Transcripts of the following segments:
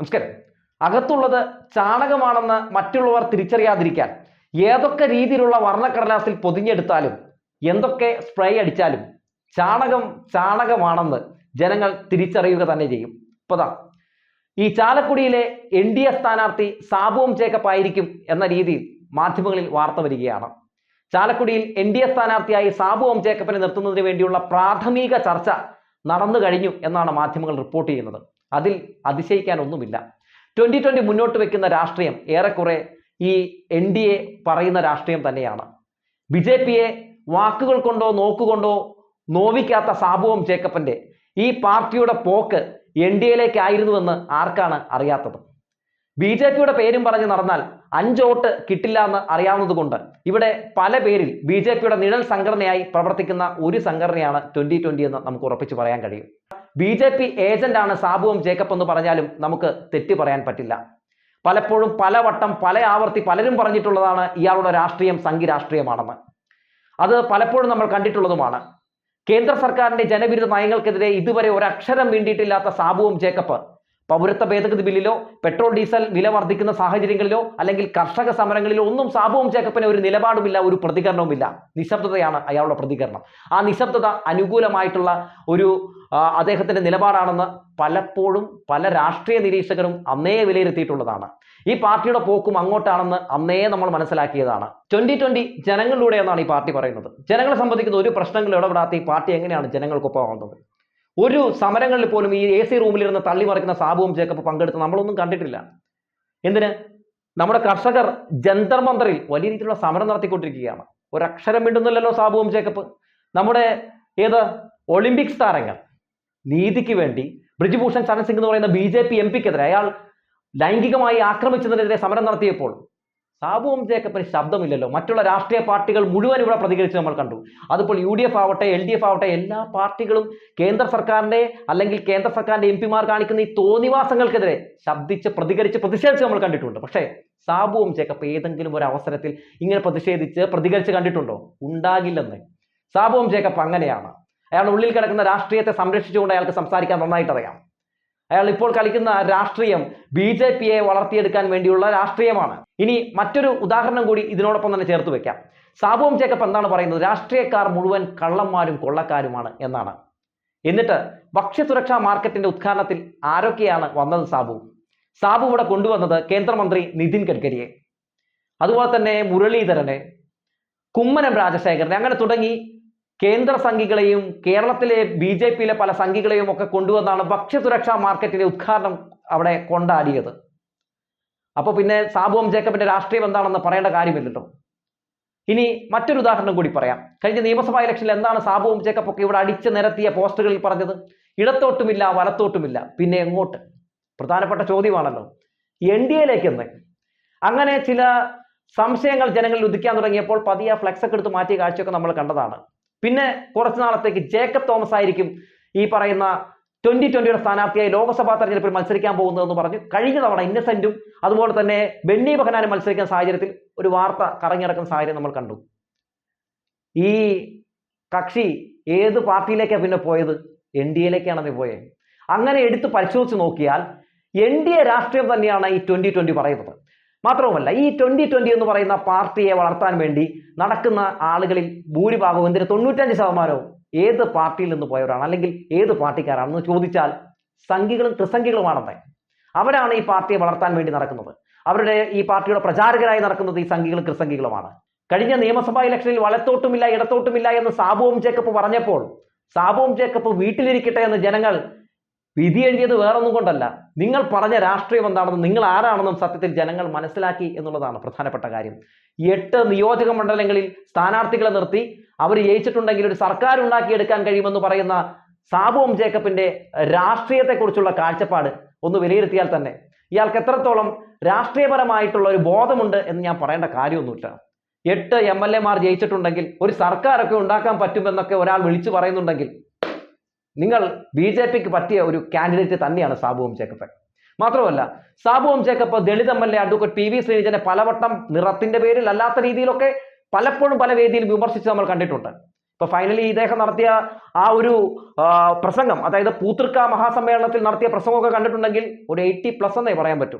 നമസ്കാരം. അകത്തുള്ളത് ചാണകമാണെന്ന് മറ്റുള്ളവർ തിരിച്ചറിയാതിരിക്കാൻ ഏതൊക്കെ രീതിയിലുള്ള വർണക്കടലാസിൽ പൊതിഞ്ഞെടുത്താലും എന്തൊക്കെ സ്പ്രേ അടിച്ചാലും ചാണകം ചാണകമാണെന്ന് ജനങ്ങൾ തിരിച്ചറിയുക തന്നെ ചെയ്യും. ഇപ്പതാ ഈ ചാലക്കുടിയിലെ എൻ ഡി എ സ്ഥാനാർത്ഥി സാബുവും ജേക്കബ് ആയിരിക്കും എന്ന രീതിയിൽ മാധ്യമങ്ങളിൽ വാർത്ത വരികയാണ്. ചാലക്കുടിയിൽ എൻ ഡി എ സ്ഥാനാർത്ഥിയായി സാബു ഓം ജേക്കബിനെ നിർത്തുന്നതിന് വേണ്ടിയുള്ള പ്രാഥമിക ചർച്ച നടന്നു കഴിഞ്ഞു എന്നാണ് മാധ്യമങ്ങൾ റിപ്പോർട്ട് ചെയ്യുന്നത്. അതിൽ അതിശയിക്കാനൊന്നുമില്ല. ട്വന്റി ട്വന്റി മുന്നോട്ട് വെക്കുന്ന രാഷ്ട്രീയം ഏറെക്കുറെ ഈ എൻ ഡി എ പറയുന്ന രാഷ്ട്രീയം തന്നെയാണ്. ബി ജെ പിയെ വാക്കുകൾ കൊണ്ടോ നോക്കുകൊണ്ടോ നോവിക്കാത്ത സാബുവും ജേക്കബിന്റെ ഈ പാർട്ടിയുടെ പോക്ക് എൻ ഡി എയിലേക്കായിരുന്നുവെന്ന് ആർക്കാണ് അറിയാത്തത്? ബി ജെ പിയുടെ പേരും പറഞ്ഞ് നടന്നാൽ അഞ്ചോട്ട് കിട്ടില്ല എന്ന് അറിയാവുന്നതുകൊണ്ട് ഇവിടെ പല പേരിൽ ബി ജെ പിയുടെ നിഴൽ സംഘടനയായി പ്രവർത്തിക്കുന്ന ഒരു സംഘടനയാണ് ട്വന്റി ട്വന്റി എന്ന് നമുക്ക് ഉറപ്പിച്ച് പറയാൻ കഴിയും. ബി ജെ പി ഏജന്റാണ് സാബുവും ജേക്കബ് എന്ന് പറഞ്ഞാലും നമുക്ക് തെറ്റി പറയാൻ പറ്റില്ല. പലപ്പോഴും പലവട്ടം പല ആവർത്തി പലരും പറഞ്ഞിട്ടുള്ളതാണ് ഇയാളുടെ രാഷ്ട്രീയം സംഘി രാഷ്ട്രീയമാണെന്ന്. അത് പലപ്പോഴും നമ്മൾ കണ്ടിട്ടുള്ളതുമാണ്. കേന്ദ്ര സർക്കാരിന്റെ ജനവിരുദ്ധ നയങ്ങൾക്കെതിരെ ഇതുവരെ ഒരക്ഷരം വേണ്ടിയിട്ടില്ലാത്ത സാബുവും ജേക്കബ് പൗരത്വ ഭേദഗതി ബില്ലിലോ പെട്രോൾ ഡീസൽ വില വർദ്ധിക്കുന്ന സാഹചര്യങ്ങളിലോ അല്ലെങ്കിൽ കർഷക സമരങ്ങളിലോ ഒന്നും സാബുവും ചേക്കപ്പിന് ഒരു നിലപാടുമില്ല ഒരു പ്രതികരണവുമില്ല. നിശബ്ദതയാണ് അയാളുടെ പ്രതികരണം. ആ നിശബ്ദത അനുകൂലമായിട്ടുള്ള ഒരു അദ്ദേഹത്തിന്റെ നിലപാടാണെന്ന് പലപ്പോഴും പല രാഷ്ട്രീയ നിരീക്ഷകരും അന്നേ വിലയിരുത്തിയിട്ടുള്ളതാണ്. ഈ പാർട്ടിയുടെ പോക്കും അങ്ങോട്ടാണെന്ന് അന്നേ നമ്മൾ മനസ്സിലാക്കിയതാണ്. ട്വന്റി ട്വന്റി ജനങ്ങളിലൂടെ എന്നാണ് ഈ പാർട്ടി പറയുന്നത്. ജനങ്ങളെ സംബന്ധിക്കുന്ന ഒരു പ്രശ്നങ്ങൾ ഇടപെടാത്ത ഈ പാർട്ടി എങ്ങനെയാണ് ജനങ്ങൾക്കൊപ്പം ആവുന്നത്? ഒരു സമരങ്ങളിൽ പോലും ഈ എ സി റൂമിലിരുന്ന് തള്ളി മറിക്കുന്ന സാബുവും ജേക്കബ് പങ്കെടുത്ത് നമ്മളൊന്നും കണ്ടിട്ടില്ല. എന്തിന്? നമ്മുടെ കർഷകർ ജന്തർ മന്ത്രിൽ വലിയ രീതിയിലുള്ള സമരം നടത്തിക്കൊണ്ടിരിക്കുകയാണ്. ഒരക്ഷരം മിണ്ടുന്നില്ലല്ലോ സാബുവും ജേക്കബ്. നമ്മുടെ ഏത് ഒളിമ്പിക്സ് താരങ്ങൾ നീതിക്ക് വേണ്ടി ബ്രിജ്ഭൂഷൺ ചരൺ സിംഗ് എന്ന് പറയുന്ന ബി ജെ പി എം പിക്കെതിരെ അയാൾ ലൈംഗികമായി ആക്രമിച്ചതിനെതിരെ സമരം നടത്തിയപ്പോൾ സാബുവും ജേക്കബിന് ശബ്ദമില്ലല്ലോ. മറ്റുള്ള രാഷ്ട്രീയ പാർട്ടികൾ മുഴുവൻ ഇവിടെ പ്രതികരിച്ച് നമ്മൾ കണ്ടു. അതിപ്പോൾ യു ഡി എഫ് ആവട്ടെ എൽ ഡി എഫ് ആവട്ടെ എല്ലാ പാർട്ടികളും കേന്ദ്ര സർക്കാരിന്റെ അല്ലെങ്കിൽ കേന്ദ്ര സർക്കാരിന്റെ എം പിമാർ കാണിക്കുന്ന ഈ തോന്നിവാസങ്ങൾക്കെതിരെ ശബ്ദിച്ച് പ്രതികരിച്ച് പ്രതിഷേധിച്ച് നമ്മൾ കണ്ടിട്ടുണ്ട്. പക്ഷേ സാബുവും ജേക്കബ് ഏതെങ്കിലും ഒരു അവസരത്തിൽ ഇങ്ങനെ പ്രതിഷേധിച്ച് പ്രതികരിച്ച് കണ്ടിട്ടുണ്ടോ? ഉണ്ടാകില്ലെന്ന്. സാബു ജേക്കബ് അങ്ങനെയാണ്. അയാൾ ഉള്ളിൽ കിടക്കുന്ന രാഷ്ട്രീയത്തെ സംരക്ഷിച്ചുകൊണ്ട് അയാൾക്ക് സംസാരിക്കാൻ നന്നായിട്ട് അറിയാം അയാൾ ഇപ്പോൾ കളിക്കുന്ന രാഷ്ട്രീയം ബി ജെ പിയെ വളർത്തിയെടുക്കാൻ വേണ്ടിയുള്ള രാഷ്ട്രീയമാണ്. ഇനി മറ്റൊരു ഉദാഹരണം കൂടി ഇതിനോടൊപ്പം തന്നെ ചേർത്ത് വെക്കാം. സാബുവും ചേക്കപ്പ് എന്താണ് പറയുന്നത്? രാഷ്ട്രീയക്കാർ മുഴുവൻ കള്ളന്മാരും കൊള്ളക്കാരുമാണ് എന്നാണ്. എന്നിട്ട് ഭക്ഷ്യസുരക്ഷാ മാർക്കറ്റിന്റെ ഉദ്ഘാടനത്തിൽ ആരൊക്കെയാണ് വന്നത് സാബു? സാബു ഇവിടെ കൊണ്ടുവന്നത് കേന്ദ്രമന്ത്രി നിതിൻ ഗഡ്കരിയെ. അതുപോലെ തന്നെ മുരളീധരനെ കുമ്മനം രാജശേഖരനെ അങ്ങനെ തുടങ്ങി കേന്ദ്ര സംഘികളെയും കേരളത്തിലെ ബി ജെ പിയിലെ പല സംഘികളെയും ഒക്കെ കൊണ്ടുവന്നാണ് ഭക്ഷ്യസുരക്ഷാ മാർക്കറ്റിന്റെ ഉദ്ഘാടനം അവിടെ കൊണ്ടാടിയത്. അപ്പോൾ പിന്നെ സാബുവം ജേക്കബിന്റെ രാഷ്ട്രീയം എന്താണെന്ന് പറയേണ്ട കാര്യമില്ലല്ലോ. ഇനി മറ്റൊരു ഉദാഹരണം കൂടി പറയാം. കഴിഞ്ഞ നിയമസഭാ ഇലക്ഷനിൽ എന്താണ് സാബുവും ജേക്കബ് ഒക്കെ ഇവിടെ അടിച്ച് നിരത്തിയ പോസ്റ്ററുകളിൽ പറഞ്ഞത്? ഇടത്തോട്ടുമില്ല വലത്തോട്ടുമില്ല പിന്നെ എങ്ങോട്ട്? പ്രധാനപ്പെട്ട ചോദ്യമാണല്ലോ. എൻ ഡി എയിലേക്ക് എന്ന്. അങ്ങനെ ചില സംശയങ്ങൾ ജനങ്ങളിൽ ഉദിക്കാൻ തുടങ്ങിയപ്പോൾ പതിയെ ഫ്ലെക്സ് ഒക്കെ എടുത്ത് മാറ്റിയ കാഴ്ചയൊക്കെ നമ്മൾ കണ്ടതാണ്. പിന്നെ കുറച്ചു നാളത്തേക്ക് ജേക്കബ് തോമസ് ആയിരിക്കും ഈ പറയുന്ന ട്വന്റി ട്വന്റിയുടെ സ്ഥാനാർത്ഥിയായി ലോക്സഭാ തെരഞ്ഞെടുപ്പിൽ മത്സരിക്കാൻ പോകുന്നതെന്ന് പറഞ്ഞു. കഴിഞ്ഞ തവണ ഇന്നസെന്റും അതുപോലെ തന്നെ ബെന്നി ബഹനാനും മത്സരിക്കുന്ന സാഹചര്യത്തിൽ ഒരു വാർത്ത കറങ്ങിടക്കുന്ന സാഹചര്യം നമ്മൾ കണ്ടു. ഈ കക്ഷി ഏത് പാർട്ടിയിലേക്കാണ് പിന്നെ പോയത്? എൻ ഡി എയിലേക്കാണ് പോയത് അങ്ങനെ എടുത്ത് പരിശോധിച്ച് നോക്കിയാൽ എൻ ഡി എ രാഷ്ട്രീയം തന്നെയാണ് ഈ ട്വന്റി ട്വന്റി പറയുന്നത്. മാത്രവുമല്ല ഈ ട്വന്റി ട്വന്റി എന്ന് പറയുന്ന പാർട്ടിയെ വളർത്താൻ വേണ്ടി നടക്കുന്ന ആളുകളിൽ ഭൂരിഭാഗവും എന്തിന്? തൊണ്ണൂറ്റഞ്ച് ശതമാനവും ഏത് പാർട്ടിയിൽ നിന്ന് പോയവരാണ്? അല്ലെങ്കിൽ ഏത് പാർട്ടിക്കാരാണെന്ന് ചോദിച്ചാൽ സംഘികളും ത്രിസംഘികളുമാണെന്ന്. അവരാണ് ഈ പാർട്ടിയെ വളർത്താൻ വേണ്ടി നടക്കുന്നത്. അവരുടെ ഈ പാർട്ടിയുടെ പ്രചാരകരായി നടക്കുന്നത് ഈ സംഘികളും ക്രിസംഘികളുമാണ് കഴിഞ്ഞ നിയമസഭാ ഇലക്ഷനിൽ വളത്തോട്ടുമില്ല ഇടത്തോട്ടുമില്ല എന്ന് സാബുവും ജേക്കബ് പറഞ്ഞപ്പോൾ സാബുവും ജേക്കബ് വീട്ടിലിരിക്കട്ടെ എന്ന് ജനങ്ങൾ വിധി എഴുതിയത് വേറൊന്നും കൊണ്ടല്ല. നിങ്ങൾ പറഞ്ഞ രാഷ്ട്രീയം എന്താണെന്നും നിങ്ങൾ ആരാണെന്നും സത്യത്തിൽ ജനങ്ങൾ മനസ്സിലാക്കി എന്നുള്ളതാണ് പ്രധാനപ്പെട്ട കാര്യം. എട്ട് നിയോജക മണ്ഡലങ്ങളിൽ സ്ഥാനാർത്ഥികളെ നിർത്തി അവർ ജയിച്ചിട്ടുണ്ടെങ്കിൽ ഒരു സർക്കാർ ഉണ്ടാക്കിയെടുക്കാൻ കഴിയുമെന്ന് പറയുന്ന സാബുവും ജേക്കബിന്റെ രാഷ്ട്രീയത്തെക്കുറിച്ചുള്ള കാഴ്ചപ്പാട് ഒന്ന് വിലയിരുത്തിയാൽ തന്നെ. ഇയാൾക്ക് എത്രത്തോളം രാഷ്ട്രീയപരമായിട്ടുള്ള ഒരു ബോധമുണ്ട് എന്ന് ഞാൻ പറയേണ്ട കാര്യമൊന്നുമില്ല. എട്ട് എം എൽ എമാർ ജയിച്ചിട്ടുണ്ടെങ്കിൽ ഒരു സർക്കാരൊക്കെ ഉണ്ടാക്കാൻ പറ്റുമെന്നൊക്കെ ഒരാൾ വിളിച്ചു പറയുന്നുണ്ടെങ്കിൽ നിങ്ങൾ ബി ജെ പിക്ക് പറ്റിയ ഒരു കാൻഡിഡേറ്റ് തന്നെയാണ് സാബുവും ജേക്കബ് മാത്രമല്ല സാബുവും Jacob Dalit M L A advocate P V ശ്രീജനെ പലവട്ടം നിറത്തിന്റെ പേരിൽ അല്ലാത്ത രീതിയിലൊക്കെ പലപ്പോഴും പല വേദിയിൽ വിമർശിച്ച് നമ്മൾ കണ്ടിട്ടുണ്ട്. ഇപ്പൊ ഫൈനലി ഇദ്ദേഹം നടത്തിയ ആ ഒരു പ്രസംഗം അതായത് പൂത്തൃക്ക മഹാസമ്മേളനത്തിൽ നടത്തിയ പ്രസംഗമൊക്കെ കണ്ടിട്ടുണ്ടെങ്കിൽ ഒരു എയ്റ്റി പ്ലസ് എന്നേ പറയാൻ പറ്റൂ.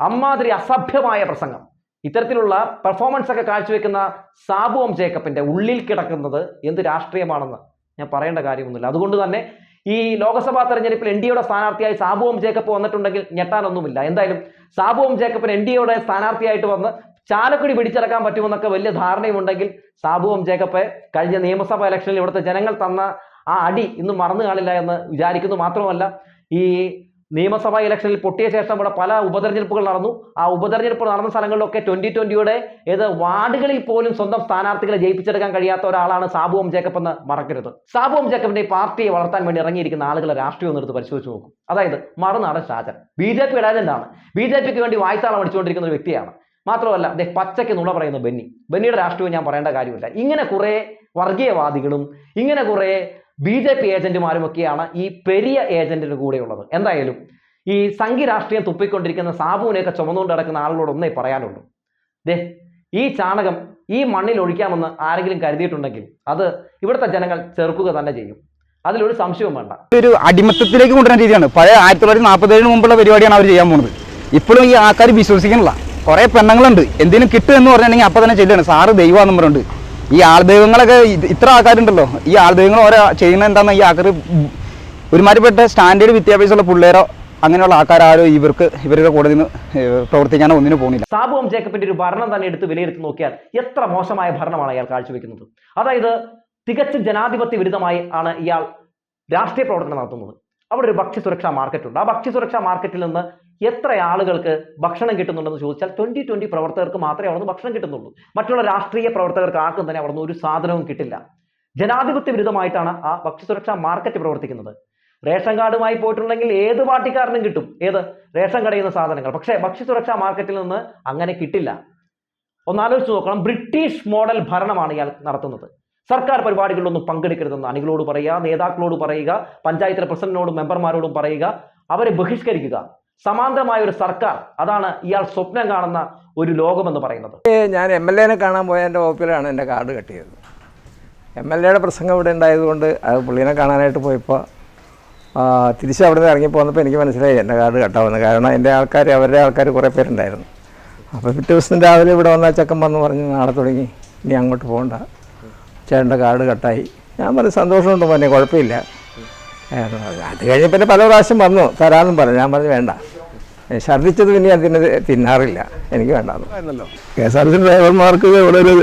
അമ്മാതിരി അസഭ്യമായ പ്രസംഗം. ഇത്തരത്തിലുള്ള പെർഫോമൻസ് ഒക്കെ കാഴ്ചവെക്കുന്ന സാബുവം ജേക്കബിന്റെ ഉള്ളിൽ കിടക്കുന്നത് എന്ത് രാഷ്ട്രീയമാണെന്ന് ഞാൻ പറയേണ്ട കാര്യമൊന്നുമില്ല. അതുകൊണ്ട് തന്നെ ഈ ലോക്സഭാ തെരഞ്ഞെടുപ്പിൽ എൻ ഡിയുടെ സ്ഥാനാർത്ഥിയായി സാബുവം ജേക്കബ് വന്നിട്ടുണ്ടെങ്കിൽ ഞെട്ടാനൊന്നുമില്ല. എന്തായാലും സാബുവം ജേക്കബിന് എൻ ഡിയുടെ സ്ഥാനാർത്ഥിയായിട്ട് വന്ന് ചാലക്കുടി പിടിച്ചെടുക്കാൻ പറ്റുമെന്നൊക്കെ വലിയ ധാരണയുമുണ്ടെങ്കിൽ സാബുവം ജേക്കബ് കഴിഞ്ഞ നിയമസഭാ ഇലക്ഷനിൽ ഇവിടുത്തെ ജനങ്ങൾ തന്ന ആ അടി ഇന്നും മറന്നു കാണില്ല എന്ന് വിചാരിക്കുന്നു. മാത്രമല്ല ഈ നിയമസഭാ ഇലക്ഷനിൽ പൊട്ടിയ ശേഷം ഇവിടെ പല ഉപതെരഞ്ഞെടുപ്പുകൾ നടന്നു. ആ ഉപതെരഞ്ഞെടുപ്പ് നടന്ന സ്ഥലങ്ങളിലൊക്കെ ട്വന്റി ട്വന്റിയുടെ ഏത് വാർഡുകളിൽ പോലും സ്വന്തം സ്ഥാനാർത്ഥികളെ ജയിപ്പിച്ചെടുക്കാൻ കഴിയാത്ത ഒരാളാണ് സാബുവം ജേക്കബ് എന്ന് മറക്കരുത്. സാബുവം ജേക്കബിന്റെ പാർട്ടിയെ വളർത്താൻ വേണ്ടി ഇറങ്ങിയിരിക്കുന്ന ആളുകളെ രാഷ്ട്രീയം എന്നെടുത്ത് പരിശോധിച്ച് നോക്കും. അതായത് Marunadan Shajan. B J P ഇടാജന്റാണ് B J പിക്ക് വേണ്ടി വായ്ത്താളം അടിച്ചുകൊണ്ടിരിക്കുന്ന ഒരു വ്യക്തിയാണ്. മാത്രമല്ല അദ്ദേഹം പച്ചയ്ക്ക് നുണ പറയുന്ന ബെന്നി. ബെന്നിയുടെ രാഷ്ട്രീയം ഞാൻ പറയേണ്ട കാര്യമില്ല. ഇങ്ങനെ കുറെ വർഗീയവാദികളും ഇങ്ങനെ കുറെ ബി ജെ പി ഏജന്റുമാരും ഒക്കെയാണ് ഈ പെരിയ ഏജന്റിന് കൂടെയുള്ളത്. എന്തായാലും ഈ സംഘി രാഷ്ട്രീയം തുപ്പിക്കൊണ്ടിരിക്കുന്ന സാബുവിനെയൊക്കെ ചുമന്നുകൊണ്ട് നടക്കുന്ന ആളുകളോട് ഒന്നേ പറയാനുള്ളൂ. ദേ ഈ ചാണകം ഈ മണ്ണിൽ ഒഴിക്കാമെന്ന് ആരെങ്കിലും കരുതിയിട്ടുണ്ടെങ്കിൽ അത് ഇവിടുത്തെ ജനങ്ങൾ ചെറുക്കുക തന്നെ ചെയ്യും. അതിലൊരു സംശയവും വേണ്ട. ഒരു അടിമത്തത്തിലേക്ക് കൊണ്ടുവരുന്ന രീതിയാണ്. പഴയ ആയിരത്തി തൊള്ളായിരത്തി നാൽപ്പത്തേഴിന് മുമ്പുള്ള പരിപാടിയാണ് അവർ ചെയ്യാൻ പോകുന്നത് ഇപ്പോഴും ഈ ആൾക്കാർ വിശ്വസിക്കുന്നില്ല. കുറെ പെണ്ണുങ്ങളുണ്ട്. എന്തെങ്കിലും കിട്ടുമെന്ന് പറഞ്ഞിട്ടുണ്ടെങ്കിൽ അപ്പം തന്നെ ചെല്ലുകയാണ് സാറ് ദൈവമാണെന്ന് പറഞ്ഞിട്ടുണ്ട്. ഈ ആൾദൈവങ്ങളൊക്കെ ദൈവങ്ങളൊക്കെ ഇത്ര ആൾക്കാരുണ്ടല്ലോ. ഈ ആൾദൈവങ്ങൾ ഓരോ ചെയ്യുന്ന എന്താണെന്ന് ഈ ആൾക്കാർ ഒരുമാതിരിപ്പെട്ട സ്റ്റാൻഡേർഡ് വിദ്യാഭ്യാസമുള്ള പിള്ളേരോ അങ്ങനെയുള്ള ആൾക്കാരോ ഇവർക്ക് ഇവരുടെ കൂടെ നിന്ന് പ്രവർത്തിക്കാനോ ഒന്നിനു പോകുന്നില്ല. സാബുവും ജേക്കബിന്റെ ഒരു ഭരണം തന്നെ എടുത്ത് വിലയിരുത്തി നോക്കിയാൽ എത്ര മോശമായ ഭരണമാണ് അയാൾ കാഴ്ചവെക്കുന്നത്. അതായത് തികച്ചും ജനാധിപത്യ വിരുദ്ധമായി ആണ് ഇയാൾ രാഷ്ട്രീയ പ്രവർത്തനം നടത്തുന്നത്. അവിടെ ഒരു ഭക്ഷ്യസുരക്ഷാ മാർക്കറ്റ് ഉണ്ട് ആ ഭക്ഷ്യസുരക്ഷാ മാർക്കറ്റിൽ നിന്ന് എത്ര ആളുകൾക്ക് ഭക്ഷണം കിട്ടുന്നുണ്ടെന്ന് ചോദിച്ചാൽ ട്വന്റി ട്വന്റി പ്രവർത്തകർക്ക് മാത്രമേ അവിടെ നിന്ന് ഭക്ഷണം കിട്ടുന്നുള്ളൂ. മറ്റുള്ള രാഷ്ട്രീയ പ്രവർത്തകർക്ക് ആർക്കും തന്നെ അവിടെ നിന്ന് ഒരു സാധനവും കിട്ടില്ല. ജനാധിപത്യ വിരുദ്ധമായിട്ടാണ് ആ ഭക്ഷ്യസുരക്ഷാ മാർക്കറ്റ് പ്രവർത്തിക്കുന്നത്. റേഷൻ കാർഡുമായി പോയിട്ടുണ്ടെങ്കിൽ ഏത് പാർട്ടിക്കാരനും കിട്ടും. ഏത്? റേഷൻ കടയിൽ നിന്ന് സാധനങ്ങൾ. പക്ഷേ ഭക്ഷ്യസുരക്ഷാ മാർക്കറ്റിൽ നിന്ന് അങ്ങനെ കിട്ടില്ല. ഒന്നാലോചിച്ച് നോക്കണം. ബ്രിട്ടീഷ് മോഡൽ ഭരണമാണ് ഇയാൾ നടത്തുന്നത്. സർക്കാർ പരിപാടികളിലൊന്നും പങ്കെടുക്കരുതെന്ന് അണികളോട് പറയുക നേതാക്കളോട് പറയുക പഞ്ചായത്തിലെ പ്രസിഡന്റിനോടും മെമ്പർമാരോടും പറയുക അവരെ ബഹിഷ്കരിക്കുക. സമാന്തരമായ ഒരു സർക്കാർ അതാണ് ഇയാൾ സ്വപ്നം കാണുന്ന ഒരു ലോകമെന്ന് പറയുന്നത്. ഞാൻ എം എൽ എനെ കാണാൻ പോയ എന്റെ വകുപ്പിലാണ് എന്റെ കാർഡ് കെട്ടിയത്. എം എൽ എയുടെ പ്രസംഗം ഇവിടെ ഉണ്ടായതുകൊണ്ട് അത് പുള്ളീനെ കാണാനായിട്ട് പോയപ്പോൾ തിരിച്ച് അവിടെ നിന്ന് ഇറങ്ങി പോകുന്നപ്പോൾ എനിക്ക് മനസ്സിലായി എന്റെ കാർഡ് കട്ടാവുന്നത് കാരണം എന്റെ ആൾക്കാർ അവരുടെ ആൾക്കാർ കുറേ പേരുണ്ടായിരുന്നു. അപ്പോൾ പിറ്റേ ദിവസം രാവിലെ ഇവിടെ വന്ന ചക്കം വന്ന് പറഞ്ഞ് നാളെ തുടങ്ങി ഇനി അങ്ങോട്ട് പോകണ്ട. ചേട്ടന്റെ കാർഡ് കട്ടായി. ഞാൻ പറഞ്ഞു സന്തോഷമുണ്ട് മോനെ കുഴപ്പമില്ല. അത് കഴിഞ്ഞ് പിന്നെ പല പ്രാവശ്യം വന്നു തരാമെന്നും പറഞ്ഞു. ഞാൻ പറഞ്ഞു വേണ്ട. ഛർദ്ദിച്ചത് പിന്നെ ഞാൻ തിന്നത് തിന്നാറില്ല. എനിക്ക് വേണ്ടാന്ന്. K S R T C ഡ്രൈവർമാർക്ക് ഇവിടെ ഒരു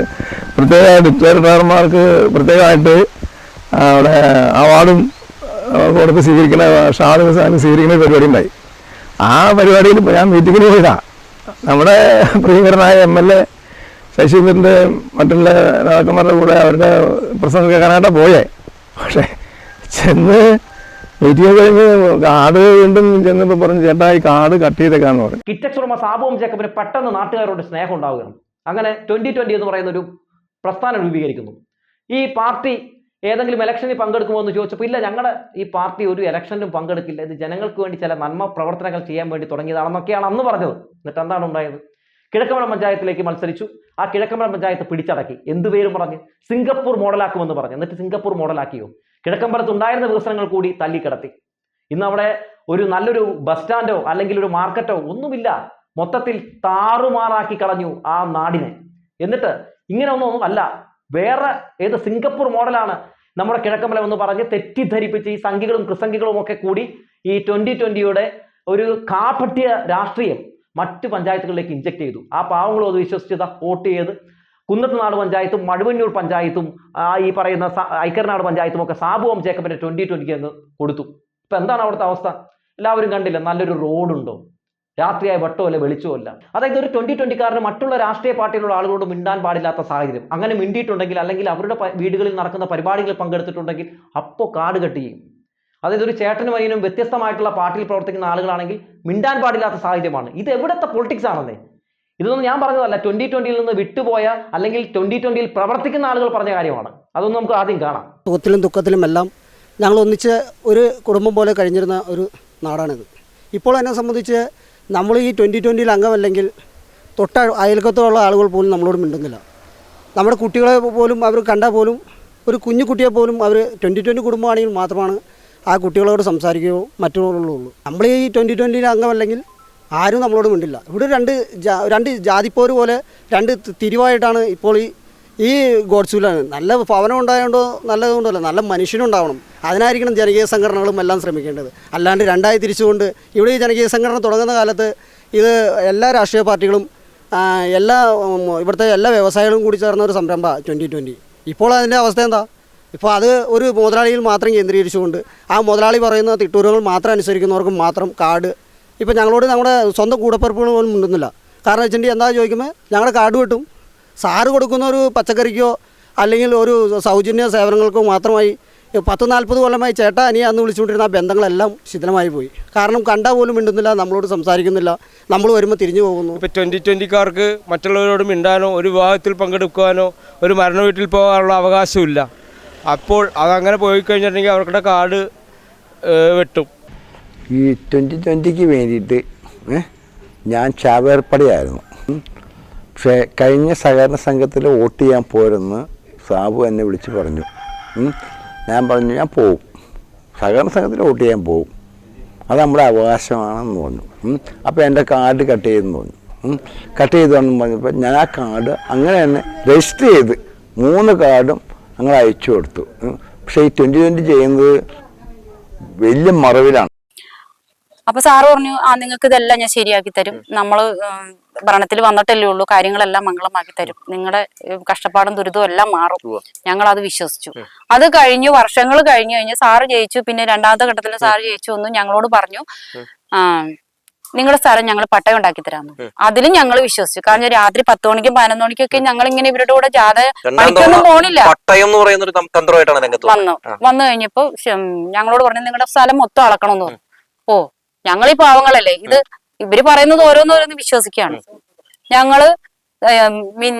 പ്രത്യേക ഡിക്ലെയർ ഡ്രൈവർമാർക്ക് പ്രത്യേകമായിട്ട് അവിടെ അവാർഡും കൊടുത്ത് സ്വീകരിക്കുന്ന ഷാളും സാധനം സ്വീകരിക്കുന്ന പരിപാടി ഉണ്ടായി. ആ പരിപാടിയിൽ ഞാൻ മീറ്റിങ്ങിന് പോയതാണ് നമ്മുടെ പ്രിയങ്കരനായ എം എൽ എ ശശീന്ദ്രന്റെ മറ്റുള്ള നേതാക്കന്മാരുടെ കൂടെ അവരുടെ പ്രസംഗം കേൾക്കാനായിട്ടാ പോയേ. പക്ഷേ ചെന്ന് മീറ്റിംഗ് കഴിഞ്ഞ് കാട് വീണ്ടും ചെന്നപ്പോൾ പറഞ്ഞു ചേട്ടാ ഈ കാട് കട്ട് ചെയ്തേക്കാന്ന് പറഞ്ഞു. കിറ്റച്ചുറമ സാബുവും ജേക്കബിന് പെട്ടെന്ന് നാട്ടുകാരോട് സ്നേഹം ഉണ്ടാവുകയാണ്. അങ്ങനെ ട്വന്റി ട്വന്റി എന്ന് പറയുന്ന ഒരു പ്രസ്ഥാനം രൂപീകരിക്കുന്നു. ഈ പാർട്ടി ഏതെങ്കിലും ഇലക്ഷനിൽ പങ്കെടുക്കുമോ എന്ന് ചോദിച്ചപ്പോൾ ഇല്ല ഞങ്ങളുടെ ഈ പാർട്ടി ഒരു ഇലക്ഷനിലും പങ്കെടുക്കില്ല. ഇത് ജനങ്ങൾക്ക് വേണ്ടി ചില നന്മ പ്രവർത്തനങ്ങൾ ചെയ്യാൻ വേണ്ടി തുടങ്ങിയതാണെന്നൊക്കെയാണ് അന്ന് പറഞ്ഞത്. എന്നിട്ട് എന്താണ് ഉണ്ടായത്? കിഴക്കമല പഞ്ചായത്തിലേക്ക് മത്സരിച്ചു. ആ കിഴക്കമ്പലം പഞ്ചായത്ത് പിടിച്ചടക്കി. എന്ത് പേരും പറഞ്ഞ്? സിംഗപ്പൂർ മോഡലാക്കുമെന്ന് പറഞ്ഞു. എന്നിട്ട് സിംഗപ്പൂർ മോഡലാക്കിയോ? കിഴക്കമ്പലത്ത് ഉണ്ടായിരുന്ന വികസനങ്ങൾ കൂടി തല്ലിക്കിടത്തി. ഇന്ന് അവിടെ ഒരു നല്ലൊരു ബസ് സ്റ്റാൻഡോ അല്ലെങ്കിൽ ഒരു മാർക്കറ്റോ ഒന്നുമില്ല. മൊത്തത്തിൽ താറുമാറാക്കി കളഞ്ഞു ആ നാടിനെ. എന്നിട്ട് ഇങ്ങനെ ഒന്നും അല്ല. വേറെ ഏത് സിംഗപ്പൂർ മോഡലാണ് നമ്മുടെ കിഴക്കമ്പലം എന്ന് പറഞ്ഞ് തെറ്റിദ്ധരിപ്പിച്ച് ഈ സംഖ്യകളും കൃസംഖ്യകളും ഒക്കെ കൂടി ഈ ട്വന്റി ട്വന്റിയുടെ ഒരു കാപ്പട്ടിയ രാഷ്ട്രീയം മറ്റു പഞ്ചായത്തുകളിലേക്ക് ഇഞ്ചക്ട് ചെയ്തു. ആ പാവങ്ങളും അത് വിശ്വസിച്ചത് വോട്ട് ചെയ്ത് കുന്നത്തുനാട് പഞ്ചായത്തും മഴുവന്നൂർ പഞ്ചായത്തും ഈ പറയുന്ന ഐക്കരനാട് പഞ്ചായത്തും ഒക്കെ സാബു ഓം ജേക്കബിന്റെ ട്വന്റി ട്വന്റിക്ക് എന്ന് കൊടുത്തു. ഇപ്പൊ എന്താണ് അവിടുത്തെ അവസ്ഥ? എല്ലാവരും കണ്ടില്ല നല്ലൊരു റോഡുണ്ടോ? രാത്രിയായ വട്ടമല്ല വെളിച്ചമല്ല അതായത് ഒരു ട്വന്റി ട്വന്റിക്കാരന് മറ്റുള്ള രാഷ്ട്രീയ പാർട്ടിയിലുള്ള ആളുകളോട് മിണ്ടാൻ പാടില്ലാത്ത സാഹചര്യം. അങ്ങനെ മിണ്ടിയിട്ടുണ്ടെങ്കിൽ അല്ലെങ്കിൽ അവരുടെ വീടുകളിൽ നടക്കുന്ന പരിപാടികളിൽ പങ്കെടുത്തിട്ടുണ്ടെങ്കിൽ അപ്പോ കാട് കട്ട് അതായത് ഒരു ചേട്ടനും അനിയനും വ്യത്യസ്തമായിട്ടുള്ള പാർട്ടിയിൽ പ്രവർത്തിക്കുന്ന ആളുകളാണെങ്കിൽ മിണ്ടാൻ പാടില്ലാത്ത സാഹചര്യമാണ്. ഇത് എവിടത്തെ പൊളിറ്റിക്സ് ആണെന്നേ? ഇതൊന്നും ഞാൻ പറഞ്ഞതല്ല. ട്വന്റി ട്വന്റിയിൽ നിന്ന് വിട്ടുപോയ അല്ലെങ്കിൽ ട്വന്റി ട്വന്റിയിൽ പ്രവർത്തിക്കുന്ന ആളുകൾ പറഞ്ഞ കാര്യമാണ്. അതൊന്നും നമുക്ക് ആദ്യം കാണാം. സുഖത്തിലും ദുഃഖത്തിലും എല്ലാം ഞങ്ങൾ ഒന്നിച്ച് ഒരു കുടുംബം പോലെ കഴിഞ്ഞിരുന്ന ഒരു നാടാണിത്. ഇപ്പോൾ എന്നെ സംബന്ധിച്ച് നമ്മൾ ഈ ട്വന്റി ട്വന്റിയിൽ അംഗമല്ലെങ്കിൽ തൊട്ട അയൽക്കത്തുള്ള ആളുകൾ പോലും നമ്മളോട് മിണ്ടുന്നില്ല. നമ്മുടെ കുട്ടികളെ പോലും അവർ കണ്ടാൽ പോലും ഒരു കുഞ്ഞു കുട്ടിയെ പോലും അവർ ട്വന്റി ട്വന്റി കുടുംബമാണെങ്കിൽ മാത്രമാണ് ആ കുട്ടികളോട് സംസാരിക്കുകയോ മറ്റുള്ളൂ നമ്മൾ ഈ ട്വന്റി ട്വന്റിയിൽ അംഗമല്ലെങ്കിൽ ആരും നമ്മളോട് മിണ്ടില്ല. ഇവിടെ രണ്ട് രണ്ട് ജാതിപ്പോര് പോലെ രണ്ട് തിരിവായിട്ടാണ് ഇപ്പോൾ ഈ ഈ ഗോഡ്സൂലാണ് നല്ല ഭവനം ഉണ്ടായതുകൊണ്ടോ നല്ലതുകൊണ്ടല്ല നല്ല മനുഷ്യനുണ്ടാവണം. അതിനായിരിക്കണം ജനകീയ സംഘടനകളും എല്ലാം ശ്രമിക്കേണ്ടത്. അല്ലാണ്ട് രണ്ടായി തിരിച്ചുകൊണ്ട് ഇവിടെ ഈ ജനകീയ സംഘടന തുടങ്ങുന്ന കാലത്ത് ഇത് എല്ലാ രാഷ്ട്രീയ പാർട്ടികളും എല്ലാ ഇവിടുത്തെ എല്ലാ വ്യവസായികളും കൂടി ചേർന്ന ഒരു സംരംഭമാണ് ട്വന്റി ട്വന്റി ഇപ്പോൾ അതിന്റെ അവസ്ഥ എന്താ? ഇപ്പോൾ അത് ഒരു മുതലാളിയിൽ മാത്രം കേന്ദ്രീകരിച്ചുകൊണ്ട് ആ മുതലാളി പറയുന്ന തിട്ടൂരുകൾ മാത്രം അനുസരിക്കുന്നവർക്ക് മാത്രം കാർഡ്. ഇപ്പോൾ ഞങ്ങളോട് നമ്മുടെ സ്വന്തം കൂടപ്പിറപ്പുകൾ പോലും ഉണ്ടെന്നില്ല. കാരണം വെച്ചിട്ടുണ്ടെങ്കിൽ എന്താ ചോദിക്കുമ്പോൾ ഞങ്ങളുടെ കാർഡ് കിട്ടും. സാറ് കൊടുക്കുന്ന ഒരു പച്ചക്കറിക്കോ അല്ലെങ്കിൽ ഒരു സൗജന്യ സേവനങ്ങൾക്കോ മാത്രമായി പത്ത് നാൽപ്പത് കൊല്ലമായി ചേട്ടാ അനിയ അന്ന് വിളിച്ചുകൊണ്ടിരുന്ന ആ ബന്ധങ്ങളെല്ലാം ശിഥിലമായി പോയി. കാരണം കണ്ടാൽ പോലും മിണ്ടുന്നില്ല നമ്മളോട് സംസാരിക്കുന്നില്ല നമ്മൾ വരുമ്പോൾ തിരിഞ്ഞു പോകുന്നു. ഇപ്പോൾ ട്വന്റി ട്വന്റിക്കാർക്ക് മറ്റുള്ളവരോട് മിണ്ടാനോ ഒരു വിവാഹത്തിൽ പങ്കെടുക്കുവാനോ ഒരു മരണ വീട്ടിൽ പോകാനുള്ള അവകാശമില്ല. അപ്പോൾ അതങ്ങനെ പോയി കഴിഞ്ഞിട്ടുണ്ടെങ്കിൽ അവരുടെ കാർഡ് വെട്ടും. ഈ ട്വന്റി ട്വന്റിക്ക് വേണ്ടിയിട്ട് ഞാൻ ചാവേർപ്പടയായിരുന്നു പക്ഷേ കഴിഞ്ഞ സഹകരണ സംഘത്തിൽ വോട്ട് ചെയ്യാൻ പോരെന്ന് സാബു എന്നെ വിളിച്ച് പറഞ്ഞു. ഞാൻ പറഞ്ഞു ഞാൻ പോവും. സഹകരണ സംഘത്തിൽ വോട്ട് ചെയ്യാൻ പോവും. അത് നമ്മുടെ അവകാശമാണെന്ന് പറഞ്ഞു. അപ്പോൾ എന്റെ കാർഡ് കട്ട് ചെയ്തെന്ന് പറഞ്ഞു. കട്ട് ചെയ്തു പറഞ്ഞപ്പോൾ ഞാൻ ആ കാർഡ് അങ്ങനെ തന്നെ രജിസ്റ്റർ ചെയ്ത് മൂന്ന് കാർഡും ഞങ്ങൾ അയച്ചു കൊടുത്തു പക്ഷെ ഈ ട്വന്റി ട്വന്റി ചെയ്യുന്നത് വലിയ മറവിലാണ്. അപ്പൊ സാറ് പറഞ്ഞു ആ നിങ്ങൾക്ക് ഇതെല്ലാം ഞാൻ ശരിയാക്കി തരും. നമ്മൾ ഭരണത്തിൽ വന്നിട്ടല്ലേ ഉള്ളൂ. കാര്യങ്ങളെല്ലാം മംഗളമാക്കി തരും. നിങ്ങളുടെ കഷ്ടപ്പാടും ദുരിതവും എല്ലാം മാറും. ഞങ്ങൾ അത് വിശ്വസിച്ചു. അത് കഴിഞ്ഞു വർഷങ്ങൾ കഴിഞ്ഞു കഴിഞ്ഞ് സാറ് ജയിച്ചു. പിന്നെ രണ്ടാമത്തെ ഘട്ടത്തിൽ സാറ് ജയിച്ചു എന്നും ഞങ്ങളോട് പറഞ്ഞു. നിങ്ങളുടെ സ്ഥലം ഞങ്ങൾ പട്ടയം ഉണ്ടാക്കി തരാമെന്ന് അതിലും ഞങ്ങൾ വിശ്വസിച്ചു. കാരണം രാത്രി പത്ത് മണിക്കും പതിനൊന്ന് മണിക്കൊക്കെ ഞങ്ങൾ ഇങ്ങനെ ഇവരുടെ കൂടെ ജാഥ പണിക്കൊന്നും പോണില്ല. പട്ടയം എന്ന് പറയുന്ന തന്ത്രമായിട്ടാണ് രംഗത്ത് വന്നു. വന്നു കഴിഞ്ഞപ്പോ ഞങ്ങളോട് പറഞ്ഞു നിങ്ങളുടെ സ്ഥലം മൊത്തം അളക്കണമെന്ന് പറഞ്ഞു. ഓ ഞങ്ങൾ ഈ പാവങ്ങളല്ലേ? ഇത് ഇവർ പറയുന്നത് ഓരോന്നോരോന്ന് വിശ്വസിക്കാണ് ഞങ്ങൾ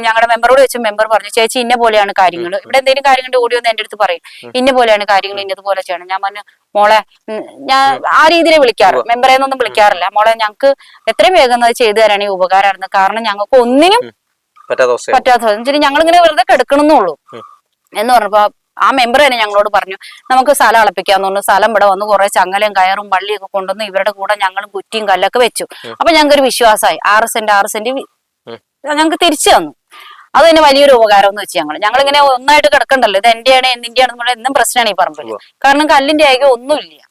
ഞങ്ങളുടെ മെമ്പറോട് വെച്ച് മെമ്പർ പറഞ്ഞു ചേച്ചി ഇന്ന പോലെയാണ് കാര്യങ്ങൾ ഇവിടെ എന്തെങ്കിലും കാര്യങ്ങളുടെ ഓടി വന്ന് എന്റെ അടുത്ത് പറയും ഇന്ന പോലെയാണ് കാര്യങ്ങൾ ഇന്നതുപോലെ ചെയ്യണം. ഞാൻ പറഞ്ഞു മോളെ ഞാൻ ആ രീതിയിൽ വിളിക്കാറ് മെമ്പറെ ഒന്നും വിളിക്കാറില്ല. മോളെ ഞങ്ങൾക്ക് എത്രയും വേഗം അത് ചെയ്തു തരാണെങ്കിൽ ഉപകാരമായിരുന്നു. കാരണം ഞങ്ങൾക്ക് ഒന്നിനും പറ്റാത്ത ഞങ്ങളിങ്ങനെ പറ്റാത്തത് ഞങ്ങൾ ഇങ്ങനെ വെറുതെ കിടക്കണമെന്നുള്ളൂ എന്ന് പറഞ്ഞപ്പോ ആ മെമ്പർ തന്നെ ഞങ്ങളോട് പറഞ്ഞു നമുക്ക് സ്ഥലം അളപ്പിക്കാന്ന് പറഞ്ഞു. സ്ഥലം ഇവിടെ വന്ന് കുറെ ചങ്ങലയും കയറും വള്ളിയൊക്കെ കൊണ്ടുവന്ന് ഇവരുടെ കൂടെ ഞങ്ങളും കുറ്റിയും കല്ലൊക്കെ വെച്ചു. അപ്പൊ ഞങ്ങൾക്ക് ഒരു വിശ്വാസമായി. ആറ് സെന്റ് ആറ് സെന്റ് ഞങ്ങൾക്ക് തിരിച്ചു തന്നു. അത് തന്നെ വലിയൊരു ഉപകാരം എന്ന് വെച്ച് ഞങ്ങൾ ഞങ്ങൾ ഇങ്ങനെ ഒന്നായിട്ട് കിടക്കണ്ടല്ലോ. ഇത് എന്റെയാണ് എന്തിന്റെയാണ് നമ്മൾ എന്നും പ്രശ്നമാണ് ഈ പറമ്പിൽ കാരണം കല്ലിന്റെ ആകെ ഒന്നുമില്ല.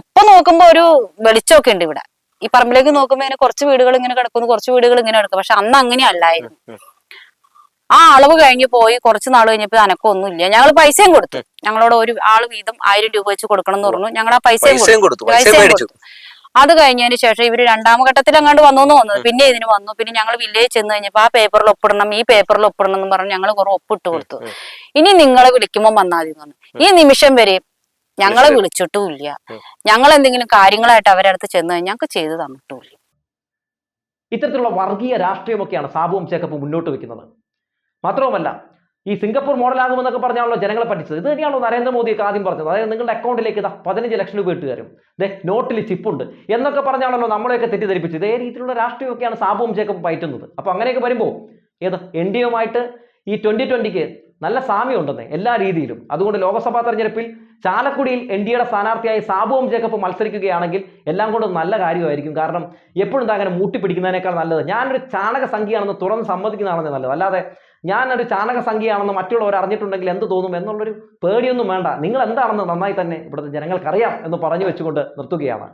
ഇപ്പൊ നോക്കുമ്പോ ഒരു വെളിച്ചമൊക്കെ ഉണ്ട് ഇവിടെ. ഈ പറമ്പിലേക്ക് നോക്കുമ്പോ ഇങ്ങനെ കുറച്ച് വീടുകൾ ഇങ്ങനെ കിടക്കുന്നു കുറച്ച് വീടുകൾ ഇങ്ങനെ കിടക്കും പക്ഷെ അന്ന് അങ്ങനെ അല്ലായിരുന്നു. ആ അളവ് കഴിഞ്ഞ് പോയി കുറച്ച് നാൾ കഴിഞ്ഞപ്പോ അനക്കൊന്നുമില്ല ഞങ്ങൾ പൈസയും കൊടുത്തു. ഞങ്ങളോട് ഒരു ആൾ വീതം ആയിരം രൂപ വെച്ച് കൊടുക്കണം എന്ന് പറഞ്ഞു. ഞങ്ങൾ ആ പൈസയും കൊടുത്തു. പൈസയും മേടിച്ചു. അത് കഴിഞ്ഞതിന് ശേഷം ഇവർ രണ്ടാം ഘട്ടത്തിൽ അങ്ങോട്ട് വന്നു എന്ന് വന്നത് പിന്നെ ഇതിന് വന്നു. പിന്നെ ഞങ്ങൾ വില്ലേജ് ചെന്ന് കഴിഞ്ഞപ്പോൾ ആ പേപ്പറിൽ ഒപ്പിടണം ഈ പേപ്പറിൽ ഒപ്പിടണം എന്ന് പറഞ്ഞ് ഞങ്ങൾ കുറെ ഒപ്പിട്ട് കൊടുത്തു. ഇനി നിങ്ങളെ വിളിക്കുമ്പോൾ വന്നാൽ മതി എന്ന് പറഞ്ഞു ഈ നിമിഷം വരെ ഞങ്ങളെ വിളിച്ചിട്ടുമില്ല. ഞങ്ങൾ എന്തെങ്കിലും കാര്യങ്ങളായിട്ട് അവരുടെ അടുത്ത് ചെന്ന് കഴിഞ്ഞാൽ ഞങ്ങൾക്ക് ചെയ്തു തന്നിട്ടുമില്ല. ഇത്തരത്തിലുള്ള വർഗീയ രാഷ്ട്രീയമൊക്കെയാണ് സാബുവും ചേക്കപ്പും മുന്നോട്ട് വെക്കുന്നത്. മാത്രവുമല്ല ഈ സിംഗപ്പൂർ മോഡൽ മോഡലാകുമെന്നൊക്കെ പറഞ്ഞാണല്ലോ ജനങ്ങളെ പഠിച്ചത് ഇത് തന്നെയാണോ നരേന്ദ്രമോദിയൊക്കെ ആദ്യം പറഞ്ഞത്. അതായത് നിങ്ങളുടെ അക്കൗണ്ടിലേക്ക് ഇതാ പതിനഞ്ച് ലക്ഷം രൂപ ഇട്ട് തരും. ദേ നോട്ടിൽ ചിപ്പുണ്ട്. എന്നൊക്കെ പറഞ്ഞാണല്ലോ നമ്മളെയൊക്കെ തെറ്റിദ്ധരിപ്പിച്ചത്. ഇതേ രീതിയിലുള്ള രാഷ്ട്രീയമൊക്കെയാണ് സാബുവും ചേക്കും പയറ്റുന്നത്. അപ്പോൾ അങ്ങനെയൊക്കെ വരുമ്പോൾ ഏത് എൻ ഡി എമായിട്ട് ഈ ട്വന്റി ട്വന്റിക്ക് നല്ല സാമ്യമുണ്ടെന്ന് എല്ലാ രീതിയിലും. അതുകൊണ്ട് ലോക്സഭാ തെരഞ്ഞെടുപ്പിൽ ചാലക്കുടിയിൽ എൻ ഡി എയുടെ സ്ഥാനാർത്ഥിയായി സാബുവും ജേക്കബും മത്സരിക്കുകയാണെങ്കിൽ എല്ലാം കൊണ്ട് നല്ല കാര്യമായിരിക്കും. കാരണം എപ്പോഴും അങ്ങനെ മൂട്ടിപ്പിടിക്കുന്നതിനേക്കാൾ നല്ലത്. ഞാനൊരു ചാണക സംഖ്യയാണെന്ന് തുറന്ന് സമ്മതിക്കുന്നതാണെന്ന് നല്ലത്. അല്ലാതെ ഞാനൊരു ചാണക സംഖ്യയാണെന്ന് മറ്റുള്ളവർ അറിഞ്ഞിട്ടുണ്ടെങ്കിൽ എന്ത് തോന്നും എന്നുള്ളൊരു പേടിയൊന്നും വേണ്ട. നിങ്ങൾ എന്താണെന്ന് നന്നായി തന്നെ ഇവിടുത്തെ ജനങ്ങൾക്കറിയാം എന്ന് പറഞ്ഞു വെച്ചുകൊണ്ട് നിർത്തുകയാണ്.